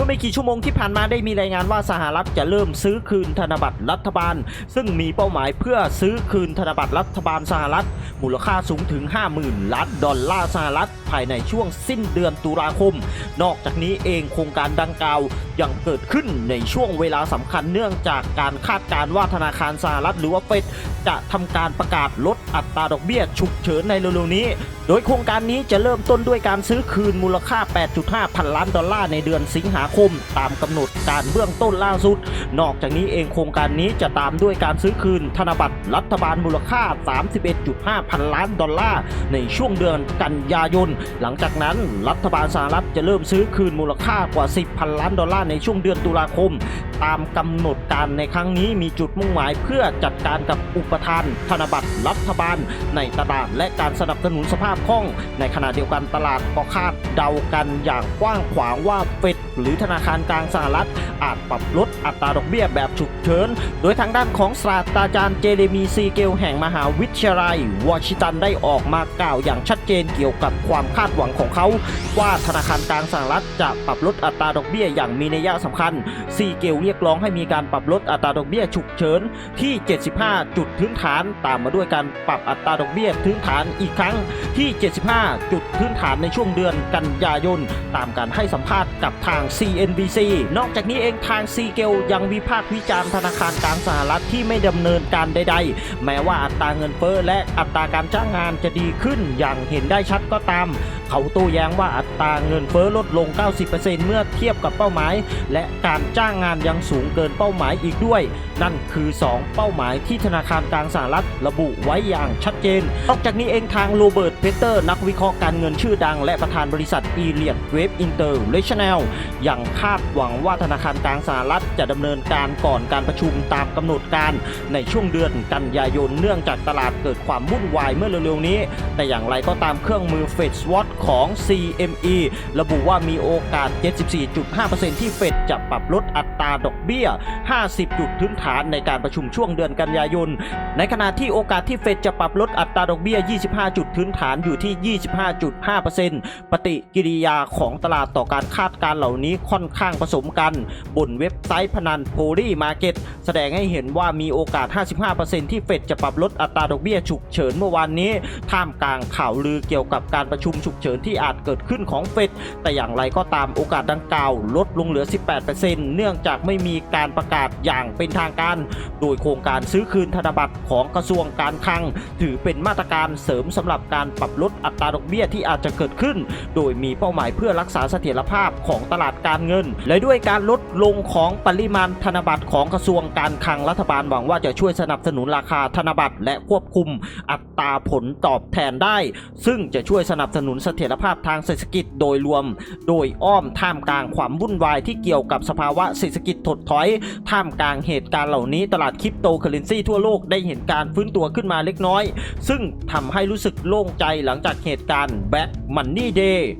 มื่อไม่กี่ชั่วโมงที่ผ่านมาได้มีรายงานว่าสหรัฐจะเริ่มซื้อคืนธนบัตรรัฐบาล ซึ่งมีเป้าหมายเพื่อซื้อคืนธนบัตรรัฐบาลสหรัฐ มูลค่าสูงถึง 50,000 ล้านดอลลาร์สหรัฐ ภายในช่วงสิ้นเดือนตุลาคม นอกจากนี้เองโครงการดังกล่าวยังเกิดขึ้นในช่วงเวลาสำคัญเนื่องจากการคาดการณ์ว่าธนาคารสหรัฐหรือว่าเฟดจะทำการประกาศลดอัตราดอกเบี้ยฉุกเฉินในเร็วๆนี้ โดยโครงการนี้จะเริ่มต้นด้วยการซื้อคืนมูลค่า 8.5 พันล้านดอลลาร์ในเดือนสิงหาคม ตามกำหนดการเบื้องต้นล่าสุด นอกจากนี้เองโครงการนี้จะตามด้วยการซื้อคืนธนบัตรรัฐบาลมูลค่า 31.5 พันล้านดอลลาร์ในช่วงเดือนกันยายน หลังจากนั้นรัฐบาลสหรัฐจะเริ่มซื้อคืนมูลค่ากว่า 10 พันล้านดอลลาร์ในช่วงเดือนตุลาคม ตามกำหนดการในครั้งนี้มีจุดมุ่งหมายเพื่อจัดการกับอุปทาน ธนบัตรรัฐบาล ในตลาดและการสนับสนุนสภาพคล่อง ในขณะเดียวกันตลาดก็คาดเดากันอย่างกว้างขวางว่าเฟดหรือธนาคารกลางสหรัฐ อาจปรับลดอัตราดอกเบี้ยแบบฉุกเฉิน โดยทางด้านของศาสตราจารย์เจเรมีซีเกลแห่งมหาวิทยาลัยวอชิงตันได้ออกมากล่าวอย่างชัดเจนเกี่ยวกับความคาดหวังของเขา ว่าธนาคารกลางสหรัฐจะปรับลดอัตราดอกเบี้ยอย่างมีนัยสำคัญซีเกลเรียกร้องให้มีการปรับลดอัตราดอกเบี้ยฉุกเฉินที่ 75 จุดพื้นฐานตามมาด้วยการปรับอัตราดอกเบี้ยพื้นฐานอีกครั้งที่ 75 จุดพื้นฐานในช่วงเดือนกันยายนตามการให้สัมภาษณ์กับทาง CNBC นอกจากนี้เองทางซีเกลยังวิพากษ์วิจารณ์ธนาคารกลางสหรัฐที่ไม่ดำเนินการใด ๆ แม้ว่าอัตราเงินเฟ้อและอัตราการจ้างงานจะดีขึ้นอย่างเห็นได้ชัดก็ตาม เขาโต้แย้งว่าอัตราเงินเฟ้อลดลง 90%เมื่อเทียบกับเป้าหมาย และการจ้างงานยังสูงเกินเป้าหมายอีกด้วย นั่นคือ 2 เป้าหมายที่ธนาคารกลางสหรัฐระบุไว้อย่างชัดเจน นอกจากนี้เองทางโรเบิร์ตเพเตอร์ นักวิเคราะห์การเงินชื่อดัง และประธานบริษัทอีเลียดเวฟอินเตอร์เนชั่นแนลยังคาดหวังว่าธนาคารกลางสหรัฐจะดำเนินการก่อนการประชุมตามกำหนดการในช่วงเดือนกันยายนเนื่องจากตลาดเกิดความวุ่นวายเมื่อเร็วๆนี้ แต่อย่างไรก็ตามเครื่องมือเฟดสวอตของ CME ระบุว่ามีโอกาส 74.5%ที่เฟดจะปรับลดอัตราดอกเบี้ย 50 จุดพื้นฐานในการประชุมช่วงเดือนกันยายน ในขณะที่โอกาสที่เฟดจะปรับลดอัตราดอกเบี้ย 25 จุดพื้นฐานอยู่ที่ 25.5%ปฏิกิริยาของตลาดต่อการคาดการเหล่านี้ค่อนข้างผสมกัน บนเว็บไซต์พนันโพลีมาร์เก็ตแสดงให้เห็นว่ามีโอกาส 55%ที่เฟดจะปรับลดอัตราดอกเบี้ยฉุกเฉินเมื่อวานนี้ ท่ามกลางข่าวลือเกี่ยวกับการประชุมฉุกเฉินที่อาจเกิดขึ้นของเฟดแต่อย่างไรก็ตามโอกาสดังกล่าวลดลงเหลือ 18%เนื่องจากไม่มีการประกาศอย่างเป็นทางการ โดยโครงการซื้อคืนธนบัตรของกระทรวงการคลัง ถือเป็นมาตรการเสริมสำหรับการปรับลดอัตราดอกเบี้ยที่อาจจะเกิดขึ้น โดยมีเป้าหมายเพื่อรักษาเสถียรภาพของตลาดการเงิน และด้วยการลดลงของปริมาณธนบัตรของกระทรวงการคลังรัฐบาลหวังว่าจะช่วยสนับสนุนราคาธนบัตร และควบคุมอัตราผลตอบแทนได้ ซึ่งจะช่วยสนับสนุนเสถียรภาพทางเศรษฐกิจโดยรวม โดยอ้อมท่ามกลางความวุ่นวายที่เกี่ยวกับสภาวะเศรษฐกิจถดถอย ท่ามกลางเหตุการณ์เหล่านี้ตลาดคริปโตเคอเรนซีทั่วโลกได้เห็นการฟื้นตัวขึ้นมาเล็กน้อย ซึ่งทำให้รู้สึกโล่งใจหลังจากเหตุการณ์แบ็ k มันนี่เดย์